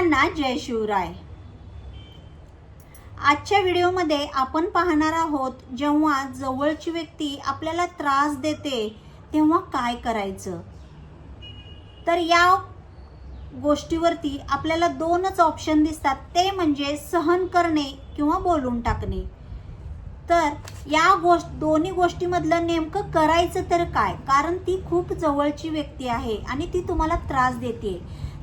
सर्वांना जय शिवराय. आजच्या व्हिडिओमध्ये आपण पाहणार आहोत जेव्हा जवळची व्यक्ती आपल्याला त्रास देते तेव्हा काय करायचं? तर या गोष्टीवरती आपल्याला दोनच ऑप्शन दिसतात. ते म्हणजे सहन करणे किंवा बोलून टाकणे. तर या गोष्ट दोन्ही गोष्टीमधलं नेमकं करायचं तर काय? कारण ती खूप जवळची व्यक्ती आहे आणि ती तुम्हाला त्रास देते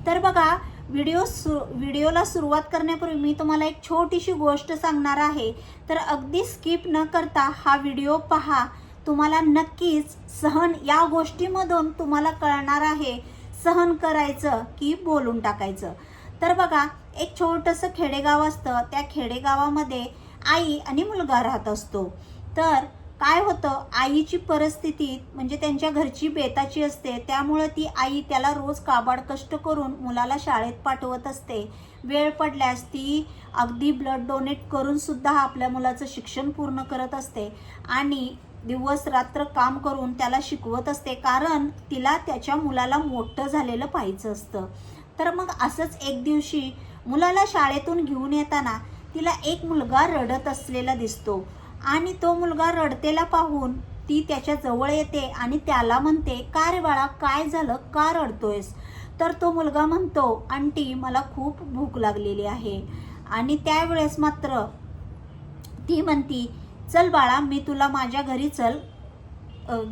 तर बघा व्हिडिओ सु व्हिडिओला सुरुवात करण्यापूर्वी मी तुम्हाला एक छोटीशी गोष्ट सांगणार आहे. तर अगदी स्किप न करता हा व्हिडिओ पहा. तुम्हाला नक्कीच सहन या गोष्टीमधून तुम्हाला कळणार आहे सहन करायचं की बोलून टाकायचं. तर बघा एक छोटंसं खेडेगाव असतं. त्या खेडेगावामध्ये आई आणि मुलगा राहत असतो. तर काय होतं? आईची परिस्थिती म्हणजे त्यांच्या घरची बेताची असते. त्यामुळं ती आई त्याला रोज काबाड कष्ट करून मुलाला शाळेत पाठवत असते. वेळ पडल्यास ती अगदी ब्लड डोनेट करून सुद्धा आपल्या मुलाचं शिक्षण पूर्ण करत असते. आणि दिवस रात्र काम करून त्याला शिकवत असते. कारण तिला त्याच्या मुलाला मोठं झालेलं पाहिजे असतं. तर मग असंच एक दिवशी मुलाला शाळेतून घेऊन येताना तिला एक मुलगा रडत असलेला दिसतो. आणि तो मुलगा रडतेला पाहून ती त्याच्याजवळ येते आणि त्याला म्हणते का रे बाळा काय झालं? का रडतोयस? तर तो मुलगा म्हणतो आंटी मला खूप भूक लागलेली आहे. आणि त्यावेळेस मात्र ती म्हणती चल बाळा मी तुला माझ्या घरी चल.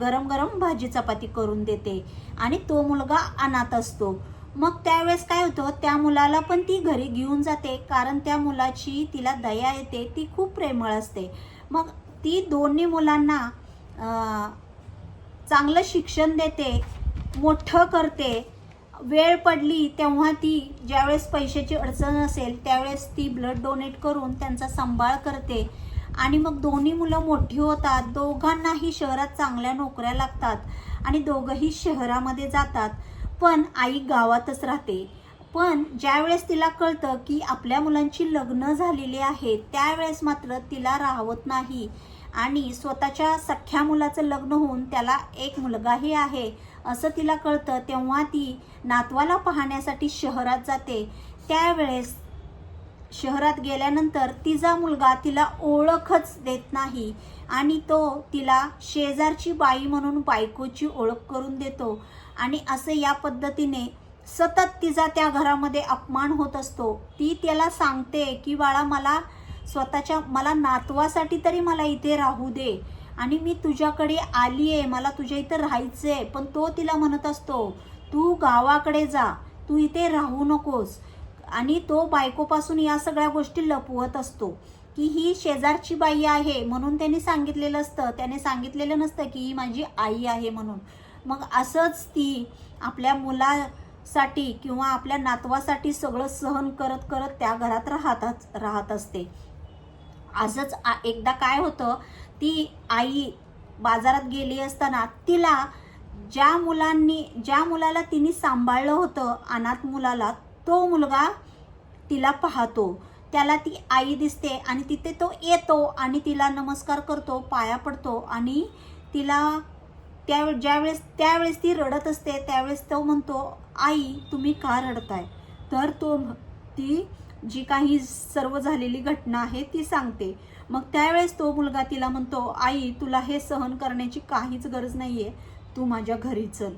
गरम गरम भाजी चपाती करून देते. आणि तो मुलगा अनाथ असतो. मग त्यावेळेस काय होतं त्या मुलाला पण ती घरी घेऊन जाते कारण त्या मुलाची तिला दया येते ती खूप प्रेमळ असते. मग ती दोन्ही मुलांना चांगलं शिक्षण देते मोठं करते. वेळ पडली तेव्हा ती ज्यावेळेस पैशाची अडचण असेल त्यावेळेस ती ब्लड डोनेट करून त्यांचा सांभाळ करते. आणि मग दोन्ही मुलं मोठी होतात. दोघांनाही शहरात चांगल्या नोकऱ्या लागतात आणि दोघंही शहरामध्ये जातात. पण आई गावातच राहते. पण ज्यावेळेस तिला कळतं की आपल्या मुलांची लग्न झालेली आहे त्यावेळेस मात्र तिला राहवत नाही. आणि स्वतःच्या सख्ख्या मुलाचं लग्न होऊन त्याला एक मुलगाही आहे असं तिला कळतं तेव्हा ती नातवाला पाहण्यासाठी शहरात जाते. त्यावेळेस शहरात गेल्यानंतर तिचा मुलगा तिला ओळखच देत नाही आणि तो तिला शेजारची बाई म्हणून बायकोची ओळख करून देतो. आणि असं या पद्धतीने सतत तिचा त्या घरामध्ये अपमान होत असतो. ती त्याला सांगते की बाळा मला स्वतःच्या मला नातवासाठी तरी मला इथे राहू दे. आणि मी तुझ्याकडे आली आहे मला तुझ्या इथं राहायचं आहे पण तो तिला म्हणत असतो तू गावाकडे जा तू इथे राहू नकोस. आणि तो बायकोपासून या सगळ्या गोष्टी लपवत असतो की ही शेजारची बाई आहे म्हणून त्यांनी सांगितलेलं असतं. त्याने सांगितलेलं नसतं की ही माझी आई आहे म्हणून. मग असंच ती आपल्या मुला साठी किंवा आपल्या नातवासाठी सगळं सहन करत करत त्या घरात राहतच राहत असते. आजच एकदा काय होतं ती आई बाजारात गेली असताना तिला ज्या मुलांनी ज्या मुलाला तिने सांभाळलं होतं अनाथ मुलाला तो मुलगा तिला पाहतो. त्याला ती आई दिसते आणि तिथे तो येतो आणि तिला नमस्कार करतो पाया पडतो आणि तिला त्या ज्यावेळेस त्यावेळेस ती रडत असते त्यावेळेस तो म्हणतो आई तुम्ही का रडताय? तर तो ती जी काही सर्व झालेली घटना आहे ती सांगते. मग त्यावेळेस तो मुलगा तिला म्हणतो आई तुला हे सहन करण्याची काहीच गरज नाही आहे तू माझ्या घरी चल.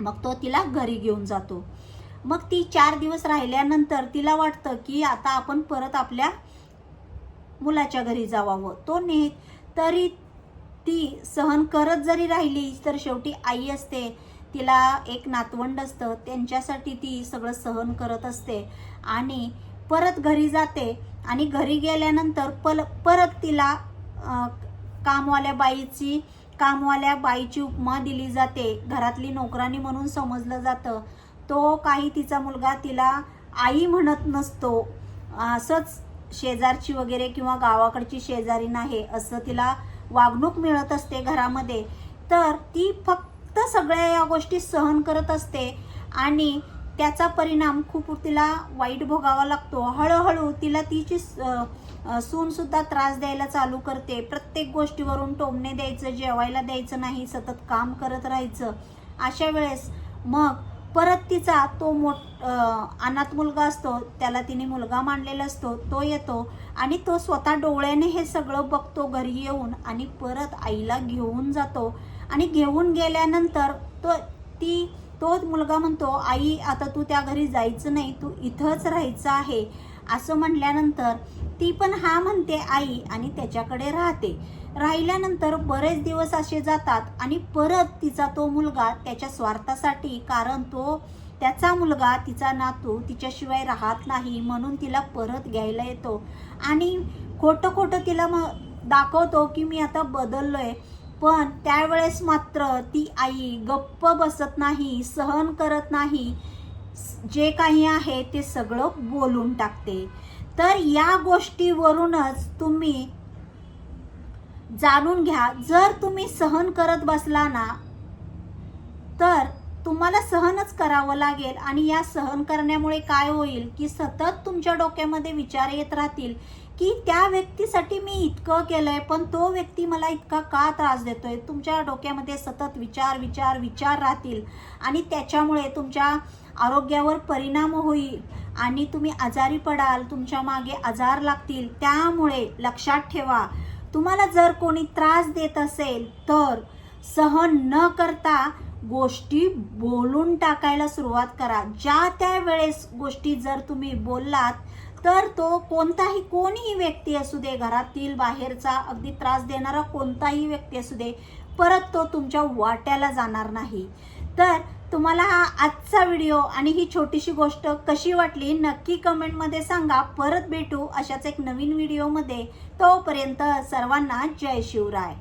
मग तो तिला घरी घेऊन जातो. मग ती चार दिवस राहिल्यानंतर तिला वाटतं की आता आपण परत आपल्या मुलाच्या घरी जावावं. तो ने तरी ती सहन करत जरी राहिली तर शेवटी आई असते. तिला एक नातवंड असतं. त्यांच्यासाठी ती सगळं सहन करत असते. आणि परत घरी जाते. आणि घरी गेल्यानंतर पल परत तिला कामवाल्या बाईची कामवाल्या बाईची उपमा दिली जाते. घरातली नोकरानी म्हणून समजलं जातं. तो काही तिचा मुलगा तिला आई म्हणत नसतो. असंच शेजारची वगैरे किंवा गावाकडची शेजारी नाही असं तिला वागणूक मिळत असते घरामध्ये तर ती फक्त सगळ्या या गोष्टी सहन करत असते आणि त्याचा परिणाम खूप तिला वाईट भोगावा लागतो. हळूहळू तिला तिची सूनसुद्धा त्रास द्यायला चालू करते. प्रत्येक गोष्टीवरून टोमणे द्यायचं जेवायला द्यायचं नाही सतत काम करत राहायचं. अशा वेळेस मग परत तिचा तो मोठ अनाथ मुलगा असतो त्याला तिने मुलगा मानलेला असतो तो येतो आणि तो स्वतः डोळ्याने हे सगळं बघतो घरी येऊन आणि परत आईला घेऊन जातो. आणि घेऊन गेल्यानंतर तो ती तो मुलगा म्हणतो आई आता तू त्या घरी जायचं नाही तू इथंच राहायचं आहे. असं म्हणल्यानंतर ती पण हा म्हणते आई आणि त्याच्याकडे राहते. राहिल्यानंतर बरेच दिवस असे जातात आणि परत तिचा तो मुलगा त्याच्या स्वार्थासाठी कारण तो त्याचा मुलगा तिचा नातू तिच्याशिवाय राहत नाही म्हणून तिला परत घ्यायला येतो. आणि खोटं खोटं तिला मग दाखवतो की मी आता बदललोय. पण त्यावेळेस मात्र ती आई गप्प बसत नाही सहन करत नाही. जे काही आहे ते सगळं बोलून टाकते. तर या गोष्टीवरूनच तुम्ही जाणून घ्या जर तुम्ही सहन करत बसला ना तर तुम्हाला सहनच करावं लागेल आणि या सहन करण्यामुळे काय होईल की सतत तुमच्या डोक्यामध्ये विचार येत राहतील की त्या व्यक्तीसाठी मी इतकं केलंय पण तो व्यक्ती मला इतका का त्रास देतोय? तुमच्या डोक्यामध्ये सतत विचार विचार विचार राहतील आणि त्याच्यामुळे तुमच्या आरोग्यावर परिणाम होईल आणि तुम्ही आजारी पडाल तुमच्या मागे आजार लागतील त्यामुळे लक्षात ठेवा. तुम्हाला जर कोणी त्रास देत असेल तर सहन न करता गोष्टी बोलून टाकायला सुरुवात करा. ज्या त्या वेळेस गोष्टी जर तुम्ही बोललात तर तो कोणताही कोणीही व्यक्ती असू दे घरातील बाहेरचा अगदी त्रास देणारा कोणताही व्यक्ती असू दे परत तो तुमच्या वाट्याला जाणार नाही. तर तुम्हाला हा आजचा व्हिडिओ आणि ही छोटीशी गोष्ट कशी वाटली नक्की कमेंटमध्ये सांगा. परत भेटू अशाच एक नवीन व्हिडिओमध्ये तोपर्यंत सर्वांना जय शिवराय.